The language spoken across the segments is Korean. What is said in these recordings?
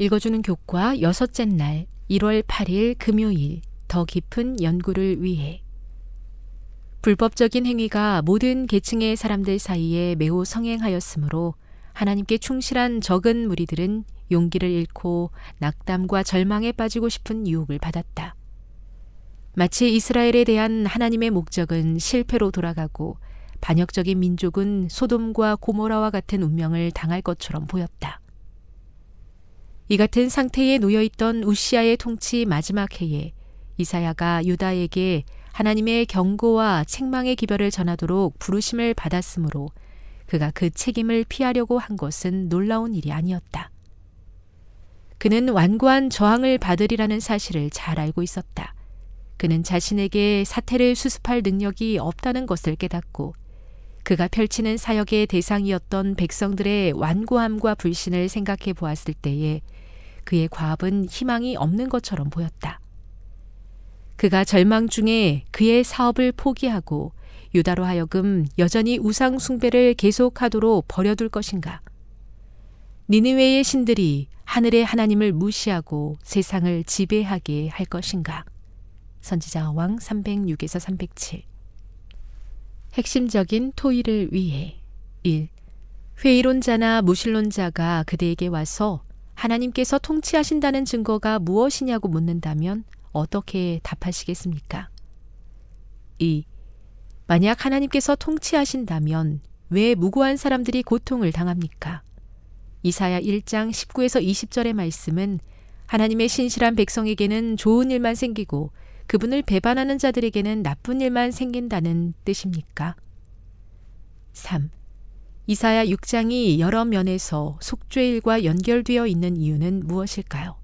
읽어주는 교과 여섯째 날 1월 8일 금요일 더 깊은 연구를 위해 불법적인 행위가 모든 계층의 사람들 사이에 매우 성행하였으므로 하나님께 충실한 적은 무리들은 용기를 잃고 낙담과 절망에 빠지고 싶은 유혹을 받았다. 마치 이스라엘에 대한 하나님의 목적은 실패로 돌아가고 반역적인 민족은 소돔과 고모라와 같은 운명을 당할 것처럼 보였다. 이 같은 상태에 놓여 있던 우시아의 통치 마지막 해에 이사야가 유다에게 하나님의 경고와 책망의 기별을 전하도록 부르심을 받았으므로 그가 그 책임을 피하려고 한 것은 놀라운 일이 아니었다. 그는 완고한 저항을 받으리라는 사실을 잘 알고 있었다. 그는 자신에게 사태를 수습할 능력이 없다는 것을 깨닫고 그가 펼치는 사역의 대상이었던 백성들의 완고함과 불신을 생각해 보았을 때에 그의 과업은 희망이 없는 것처럼 보였다. 그가 절망 중에 그의 사업을 포기하고 유다로 하여금 여전히 우상 숭배를 계속하도록 버려둘 것인가? 니느웨의 신들이 하늘의 하나님을 무시하고 세상을 지배하게 할 것인가? 선지자 왕 306에서 307 핵심적인 토의를 위해 1. 회의론자나 무신론자가 그대에게 와서 하나님께서 통치하신다는 증거가 무엇이냐고 묻는다면 어떻게 답하시겠습니까? 2. 만약 하나님께서 통치하신다면 왜 무고한 사람들이 고통을 당합니까? 이사야 1장 19에서 20절의 말씀은 하나님의 신실한 백성에게는 좋은 일만 생기고 그분을 배반하는 자들에게는 나쁜 일만 생긴다는 뜻입니까? 3. 이사야 6장이 여러 면에서 속죄일과 연결되어 있는 이유는 무엇일까요?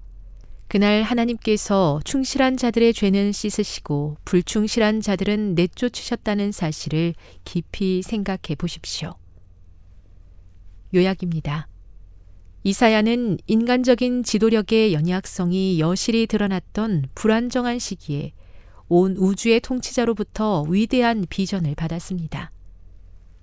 그날 하나님께서 충실한 자들의 죄는 씻으시고 불충실한 자들은 내쫓으셨다는 사실을 깊이 생각해 보십시오. 요약입니다. 이사야는 인간적인 지도력의 연약성이 여실히 드러났던 불안정한 시기에 온 우주의 통치자로부터 위대한 비전을 받았습니다.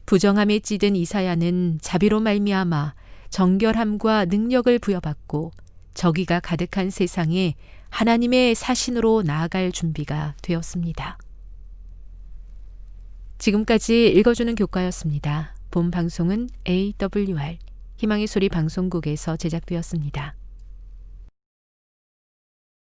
부정함에 찌든 이사야는 자비로 말미암아 정결함과 능력을 부여받고 저기가 가득한 세상에 하나님의 사신으로 나아갈 준비가 되었습니다. 지금까지 읽어주는 교과였습니다. 본 방송은 AWR 희망의 소리 방송국에서 제작되었습니다.